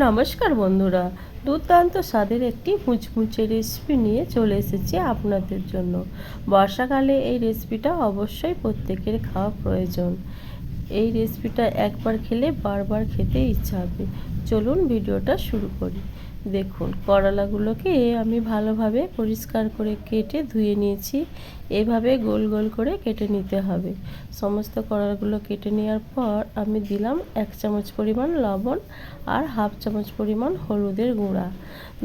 নমস্কার বন্ধুরা, দুর্দান্ত স্বাদের একটি মুচমুচে রেসিপি নিয়ে চলে এসেছি আপনাদের জন্য। বর্ষাকালে এই রেসিপিটা অবশ্যই প্রত্যেকের খাওয়া প্রয়োজন। এই রেসিপিটা একবার খেলে বারবার খেতে ইচ্ছা হবে। চলুন ভিডিওটা শুরু করি। দেখুন, করলাগুলোকে আমি ভালোভাবে পরিষ্কার করে কেটে ধুয়ে নিয়েছি। এভাবে গোল গোল করে কেটে নিতে হবে। সমস্ত করলাগুলো কেটে নেওয়ার পর আমি দিলাম এক চামচ পরিমাণ লবণ আর হাফ চামচ পরিমাণ হলুদের গুঁড়া।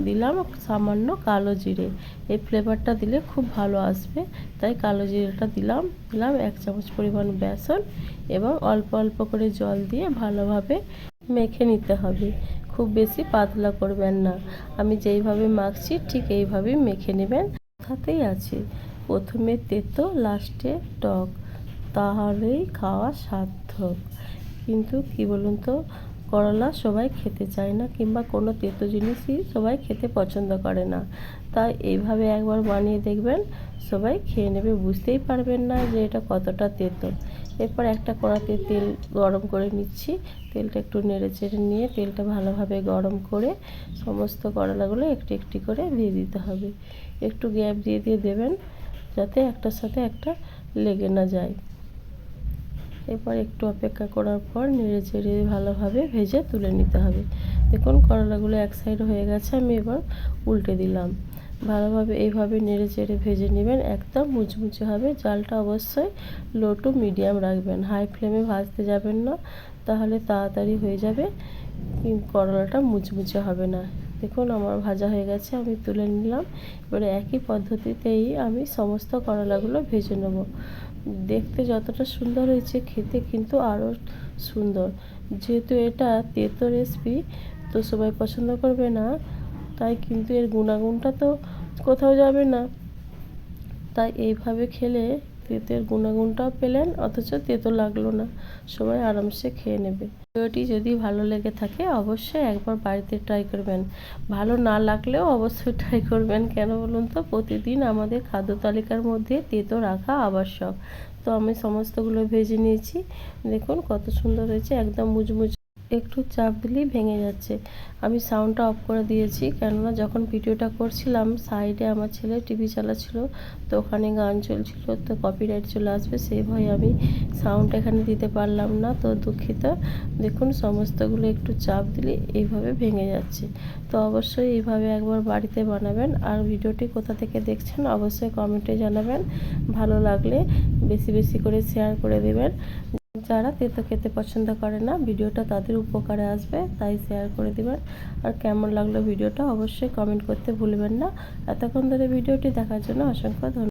দিলাম সামান্য কালো জিরে। এই ফ্লেভারটা দিলে খুব ভালো আসবে। তাই কালো জিরেটা দিলাম। দিলাম এক চামচ পরিমাণ বেসন এবং অল্প অল্প করে জল দিয়ে ভালোভাবে মেখে নিতে হবে। খুব বেশি পাতলা করবেন না। আমি যেইভাবে মাখছি, ঠিক এইভাবেই মেখে নেবেন। কথাতেই আছে প্রথমে তেতো, লাস্টে টক। তাহলেই খাওয়া সার্থক। কিন্তু কি বলুন তো করলা সবাই খেতে চায় না কিংবা কোনো তেতো জিনিসই সবাই খেতে পছন্দ করে না। তাই এইভাবে একবার বানিয়ে দেখবেন, সবাই খেয়ে নেবে। বুঝতেই পারবেন না যে এটা কতটা তেতো। এরপর একটা কড়াতে তেল গরম করে নিচ্ছি। তেলটা একটু নেড়ে চেড়ে নিয়ে তেলটা ভালোভাবে গরম করে সমস্ত করলাগুলো একটু একটি করে দিয়ে দিতে হবে। একটু গ্যাপ দিয়ে দিয়ে দেবেন যাতে একটার সাথে একটা লেগে না যায়। এরপর একটু অপেক্ষা করার পর নেড়ে চেড়ে ভালোভাবে ভেজে তুলে নিতে হবে। দেখুন, করলাগুলো এক সাইড হয়ে গেছে, আমি এবার উল্টে দিলাম। ভালোভাবে এইভাবে নেড়ে চেড়ে ভেজে নেবেন, একদম মুচমুচে হবে। জালটা অবশ্যই লো টু মিডিয়াম রাখবেন। হাই ফ্লেমে ভাজতে যাবেন না, তাহলে তাড়াতাড়ি হয়ে যাবে। করলাটা মুচমুচে হবে না। দেখুন, আমার ভাজা হয়ে গেছে, আমি তুলে নিলাম। এবারে একই পদ্ধতিতেই আমি সমস্ত করলাগুলো ভেজে নেব। দেখতে যতটা সুন্দর হয়েছে, খেতে কিন্তু আরও সুন্দর। যেহেতু এটা তেতো রেসিপি তো সবাই পছন্দ করবে না, তাই কিন্তু এর গুণাগুণটা তো কোথাও যাবে না। তাই এইভাবে খেলে তেতের গুণাগুণটাও পেলেন, অথচ তেতো লাগল না। সবাই আরামসে খেয়ে নেবে। ভিডিওটি যদি ভালো লেগে থাকে, অবশ্যই একবার বাড়িতে ট্রাই করবেন। ভালো না লাগলেও অবশ্যই ট্রাই করবেন। কেন বলুন তো? প্রতিদিন আমাদের খাদ্য তালিকার মধ্যে তেতো রাখা আবশ্যক। তো আমি সমস্তগুলো ভেজে নিয়েছি। দেখুন কত সুন্দর হয়েছে। একদম মুচমুচ একটু চাপ দিলেই ভেঙে যাচ্ছে। আমি সাউন্ডটা অফ করে দিয়েছি, কেননা যখন ভিডিওটা করছিলাম সাইডে আমার ছেলে টিভি চালাচ্ছিল, তো ওখানে গান চলছিল, তো কপিরাইট চলে আসবে সেই ভয়ে আমি সাউন্ড এখানে দিতে পারলাম না। তো দুঃখিত। দেখুন, সমস্তগুলো একটু চাপ দিলে এইভাবে ভেঙে যাচ্ছে। তো অবশ্যই এইভাবে একবার বাড়িতে বানাবেন। আর ভিডিওটি কোথা থেকে দেখছেন, অবশ্যই কমেন্টে জানাবেন। ভালো লাগলে বেশি বেশি করে শেয়ার করে দেবেন। যারা তেতো খেতে পছন্দ করে না, ভিডিওটা তাদের উপকারে আসবে, তাই শেয়ার করে দিবেন। আর কেমন লাগল ভিডিওটা অবশ্যই কমেন্ট করতে ভুলবেন না। এতক্ষণ ধরে ভিডিওটি দেখার জন্য অসংখ্য ধন্যবাদ।